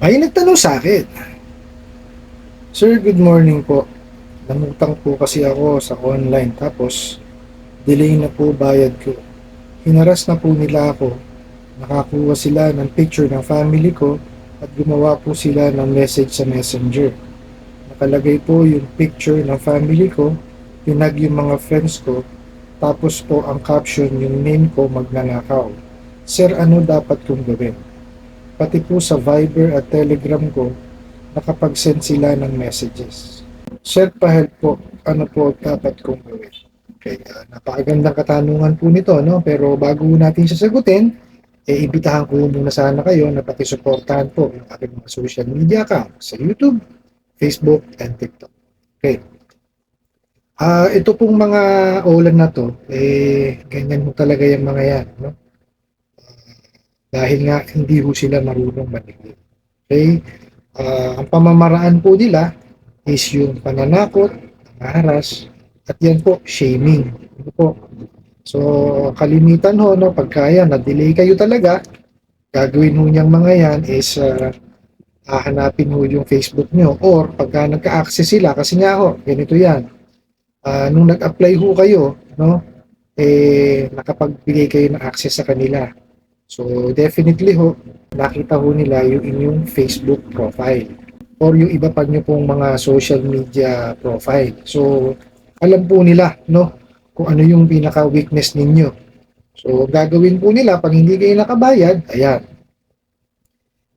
Ay, nagtanong sa akin. Sir, good morning po. Nangutang po kasi ako sa online tapos delay na po bayad ko. Hinaras na po nila ako. Nakakuha sila ng picture ng family ko at gumawa po sila ng message sa messenger. Nakalagay po yung picture ng family ko, pinag yung mga friends ko, tapos po ang caption yung name ko magnanakaw. Sir, ano dapat kong gawin? Pati po sa Viber at Telegram ko, nakapag-send sila ng messages. Sir, pa-help po, ano po dapat kong gawin? Okay, ah, napakagandang katanungan po nito, no? Pero bago natin sasagutin, eh, ibitahan ko muna sana kayo na pati supportahan po yung aking mga social media account sa YouTube, Facebook, and TikTok. Okay. Ah, ito pong mga ulan na to, eh, ganyan mo talaga yung mga yan, no? Dahil nga hindi ho sila marunong manigil. Okay? Ah, ang pamamaraan po nila is yung pananakot, haras, at yan po, shaming. Ano po? So, kalimitan ho, no, pagkaya na-delay kayo talaga, gagawin ho niyang mga yan is ah, hahanapin ho yung Facebook nyo or pagka nagka-access sila, kasi nga ho, ganito yan. Ah, nung nag-apply ho kayo, no, eh, nakapagbigay kayo ng access sa kanila. So, definitely ho, nakita ho nila yung inyong Facebook profile or yung iba pa nyo pong mga social media profile. So, alam po nila, no, kung ano yung pinaka-weakness ninyo. So, gagawin po nila pag hindi kayo nakabayad, ayan.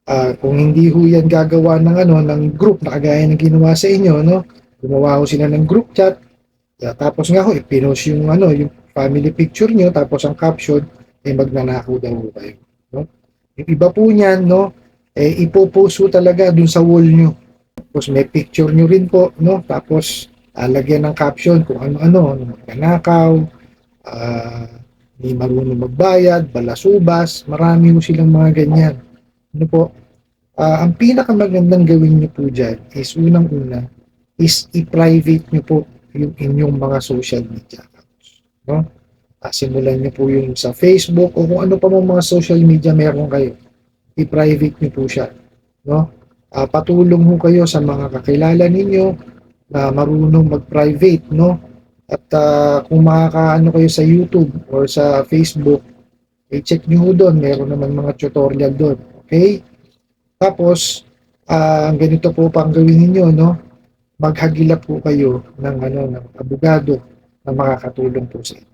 Ah, kung hindi ho yan gagawa ng ano ng group na kagaya ng ginawa sa inyo, no? Gumawa ho sila ng group chat. Tapos nga ho, ipinost yung ano, yung family picture nyo, tapos ang caption, eh magnanakaw daw kayo. No? Yung iba po niyan, no, eh ipopost ho talaga dun sa wall nyo. Tapos may picture nyo rin po, no? Tapos alagyan ng caption kung ano-ano, magnanakaw, ah, hindi marunong magbayad, balasubas, marami ho silang mga ganyan. Ano po? Ah, ang pinakamagandang gawin niyo po dyan is unang-una is i-private niyo po yung inyong mga social media accounts. No? Ah, simulan niyo po yung sa Facebook o kung ano pa mga social media meron kayo. I-private niyo po siya. No? Ah, patulong ho kayo sa mga kakilala ninyo na marunong mag-private, no? At ah, kung makakaano kayo sa YouTube or sa Facebook, i-check niyo ho doon, meron naman mga tutorial doon. Okay? Tapos, ang ganito po pang gawin niyo, no? Maghagilap po kayo ng ano ng abogado na makakatulong po sa inyo.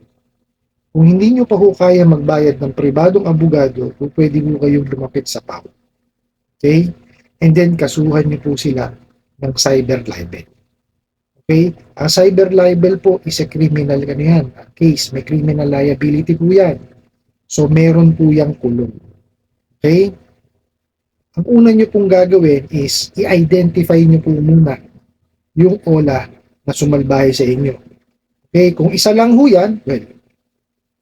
Kung hindi nyo pa ho kaya magbayad ng pribadong abogado, po pwede po kayong lumapit sa PAO. Okay? And then, kasuhan nyo po sila ng cyber libel. Okay? Ang cyber libel po is a criminal ano yan, case. May criminal liability po yan. So, meron po yung kulong. Okay? Ang una nyo pong gagawin is i-identify nyo po muna yung ola na sumalbahay sa inyo. Okay? Kung isa lang ho yan, well,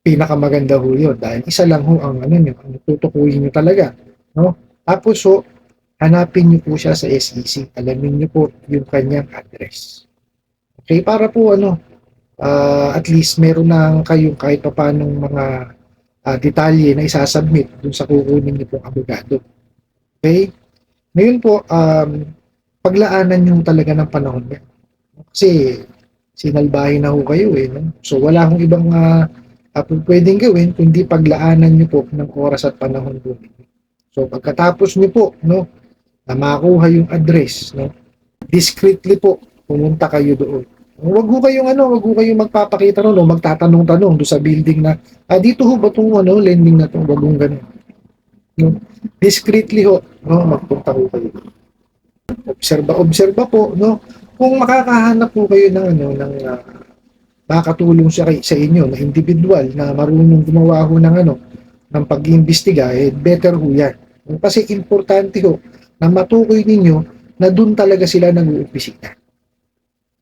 pinakamaganda ho yun dahil isa lang ho ang ano nyo, ang tutukuyin nyo talaga. No? Tapos ho, hanapin nyo po siya sa SEC. Alamin nyo po yung kanyang address. Okay, para po ano, ah, at least meron na kayong kahit pa paanong mga ah, detalye na isasubmit dun sa kukunin nyo pong abogado. Okay? Ngayon po, um, paglaanan nyo talaga ng panahon niya. Kasi sinalbahin na ho kayo eh. No? So wala akong ibang uh, pwedeng gawin kundi paglaanan nyo po ng oras at panahon po. So pagkatapos nyo po, no, na makuha yung address, no, discreetly po, pumunta kayo doon. Huwag ho kayong ano, wag ho kayong magpapakita ron, no, magtatanong-tanong doon sa building na, ah, dito ho ba itong ano, lending na itong wag hong ganun. No? Discreetly ho, no, magpunta ho kayo. Obserba, obserba po, no, kung makakahanap po kayo ng ano, ng ah, makakatulong siya sa inyo na individual na marunong gumawa ho ng ano, ng pag-iimbestiga, eh, better ho yan. Kasi importante ho na matukoy ninyo na doon talaga sila nag-uupisita.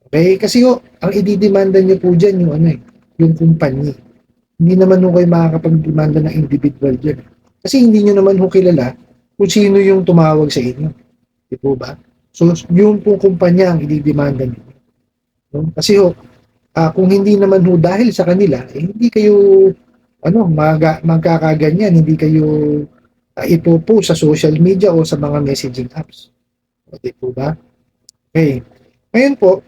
Okay? Kasi ho, ang ididemanda nyo po dyan yung ano eh, yung kumpanya. Hindi naman ho kayo makakapag-demanda ng individual dyan. Kasi hindi nyo naman ho kilala kung sino yung tumawag sa inyo. Di po ba? So, yung po kumpanya ang ididemanda ninyo. No? Kasi ho, ah, kung hindi naman ho dahil sa kanila, eh, hindi kayo ano, mag magkakaganyan, hindi kayo uh, ipopost sa social media o sa mga messaging apps. Okay po ba? Okay. Ngayon po,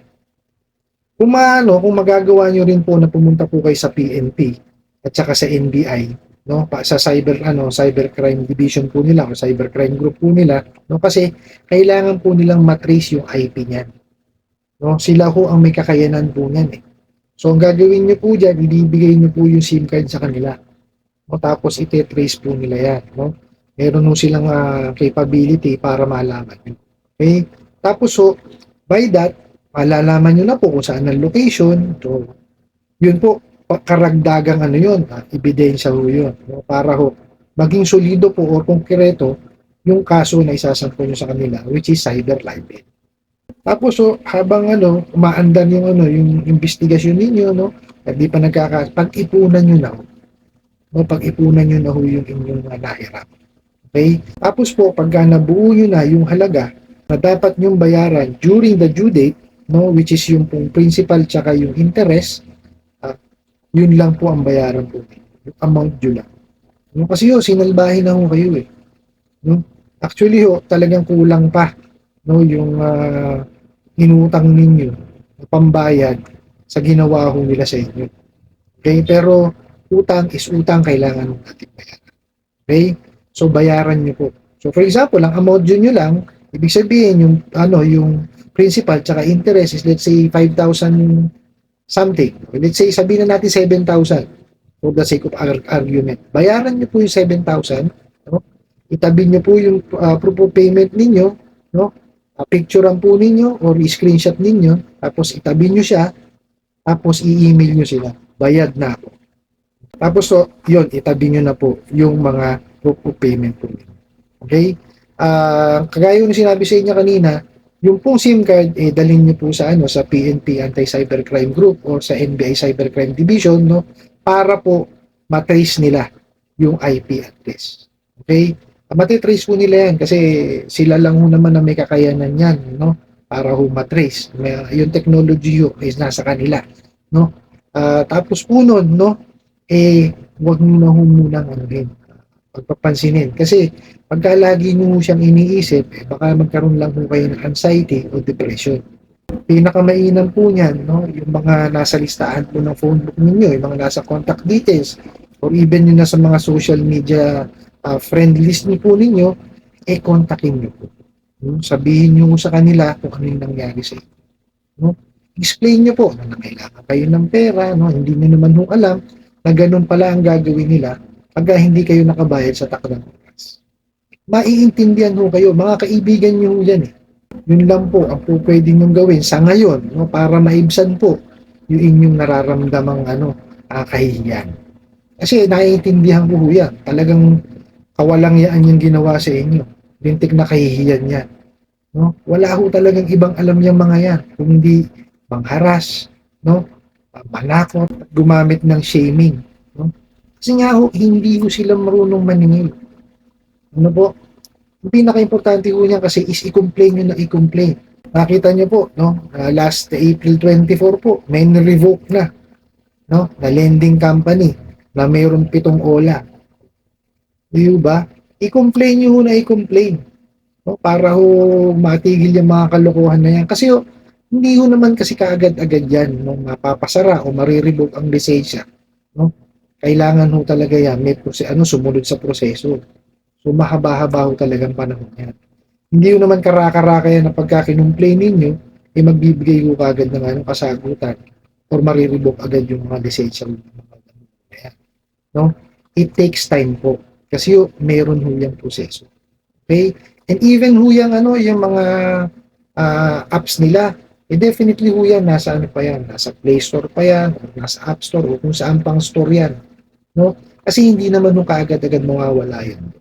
kung maano, kung magagawa nyo rin po na pumunta po kayo sa PNP at saka sa NBI, no, pa sa cyber ano, cybercrime division po nila o cybercrime group po nila, no, kasi kailangan po nilang matrace yung IP niyan. No, sila ho ang may kakayanan po niyan eh. So ang gagawin niyo po diyan, ibibigay niyo po yung SIM card sa kanila. No, tapos ite-trace po nila yan, no. Meron ho silang uh, capability para malaman. Okay? Tapos so, by that, malalaman nyo na po kung saan ang location. So, yun po, karagdagang ano yun, ah, ebidensya ho yun. No? Para ho, maging solido po o konkreto yung kaso na isasampo nyo sa kanila, which is cyber libel. Tapos so, habang ano, umaandan yung ano, yung investigasyon ninyo, no, at di pa nagkaka, pag-ipunan nyo na ho. No, pag-ipunan nyo na ho yung inyong uh, nahirap. Okay? Tapos po, pagka nabuo nyo na yung halaga na dapat nyong bayaran during the due date, no, which is yung pong principal tsaka yung interest, uh, yun lang po ang bayaran po. Yung amount due lang. No, kasi yo, sinalbahin na ho kayo eh. No? Actually ho, talagang kulang pa no, yung uh, inutang ninyo na pambayad sa ginawa ho nila sa inyo. Okay, pero utang is utang kailangan natin bayaran. Okay? So bayaran niyo po. So for example, ang amount nyo lang, ibig sabihin yung ano, yung principal tsaka interest is let's say 5,000 something. Let's say sabihin na natin 7,000 for the sake of argument. Bayaran niyo po yung 7,000, no? Itabi niyo po yung uh, proof of payment ninyo, no? Uh, picturean po ninyo or screenshot ninyo, tapos itabi niyo siya, tapos i-email niyo sila. Bayad na ako. Tapos so, yun, itabi niyo na po yung mga proof of payment po. Okay? Uh, kagaya yung sinabi sa inyo kanina, yung pong SIM card, eh, dalhin niyo po sa, ano, sa PNP Anti-Cybercrime Group or sa NBI Cybercrime Division, no? Para po matrace nila yung IP address. Okay? Matitrace po nila yan kasi sila lang ho naman na may kakayanan yan, no? Para ho matrace. May, yung technology ho is nasa kanila, no? Uh, tapos po nun, no? Eh, wag nyo na ho munang ano din, pagpapansinin. Kasi pagka lagi nyo siyang iniisip, eh, baka magkaroon lang po kayo ng anxiety o depression. Pinakamainam po niyan, no, yung mga nasa listahan po ng phone book ninyo, yung mga nasa contact details, or even yung nasa mga social media uh, friend list niyo po ninyo, eh, kontakin niyo po. No? Sabihin niyo sa kanila kung ano yung nangyari sa inyo. No? Explain niyo po na kailangan kayo ng pera, no? hindi niyo naman ho alam na ganun pala ang gagawin nila pagka hindi kayo nakabayad sa takdang oras. Maiintindihan ho kayo, mga kaibigan nyo yan eh. Yun lang po ang po pwede nyo gawin sa ngayon no, para maibsan po yung inyong nararamdamang ano, uh, kahihiyan. Kasi naiintindihan ko ho yan. Talagang kawalang yan yung ginawa sa inyo. Lintik na kahihiyan yan. No? Wala ho talagang ibang alam yung mga yan. Kung hindi mangharas, no? manakot, gumamit ng shaming. No? Kasi nga ho, hindi ho sila marunong maningil. Ano po? Ang pinaka-importante ho niya kasi is i-complain nyo na i-complain. Nakita niyo po, no? Uh, last April 24 po, may revoke na, no? Na lending company na mayroong pitong ola. Di ba? I-complain nyo na i-complain. No? Para ho matigil yung mga kalokohan na yan. Kasi ho, hindi ho naman kasi kaagad-agad yan no? mapapasara o marirevoke ang lisensya. No? kailangan ho talaga yan, may prose ano, sumunod sa proseso. So, mahaba-haba ho talagang panahon yan. Hindi ho naman karaka-raka yan na pagka kinumplain ninyo, eh magbibigay ho kagad ng ano, kasagutan or mariribok agad yung mga lisensya. No? It takes time po. Kasi ho, meron ho yung proseso. Okay? And even ho yung, ano, yung mga uh, apps nila, eh definitely ho yan, nasa ano pa yan, nasa Play Store pa yan, nasa App Store, o kung saan pang store yan. No? Kasi hindi naman nung kaagad-agad mawawala yan.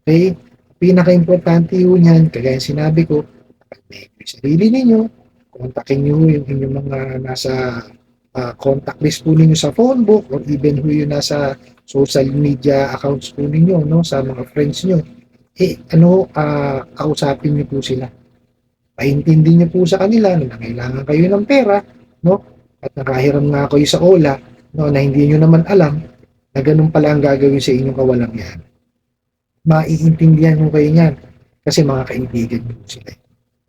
Okay? Pinaka-importante yun yan, kagaya sinabi ko, may sarili ninyo, kontakin nyo yung inyong mga nasa uh, contact list po ninyo sa phone book or even who yung nasa social media accounts po ninyo, no, sa mga friends nyo. Eh, ano, uh, kausapin nyo po sila paintindi niyo po sa kanila na kailangan kayo ng pera, no? At nakahiram nga kayo sa OLA, no, na hindi niyo naman alam na ganun pala ang gagawin sa inyong kawalang yan. maiintindihan mo kayo niyan kasi mga kaibigan niyo sila.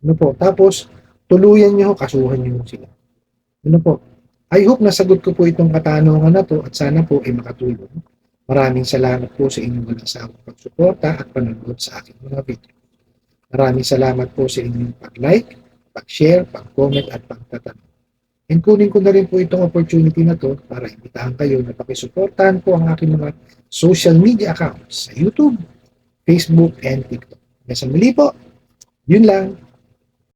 Ano po? Tapos, tuluyan niyo, kasuhan niyo sila. Ano po? I hope nasagot ko po itong katanungan na to at sana po ay makatulong. Maraming salamat po sa inyong walang sawang pagsuporta at panonood sa aking mga video. Maraming salamat po sa inyong pag-like, pag-share, pag-comment at pagtatanong. And kunin ko na rin po itong opportunity na to para imbitahan kayo na pakisuportahan po ang aking mga social media accounts sa YouTube, Facebook, and TikTok. Hanggang sa muli po, yun lang.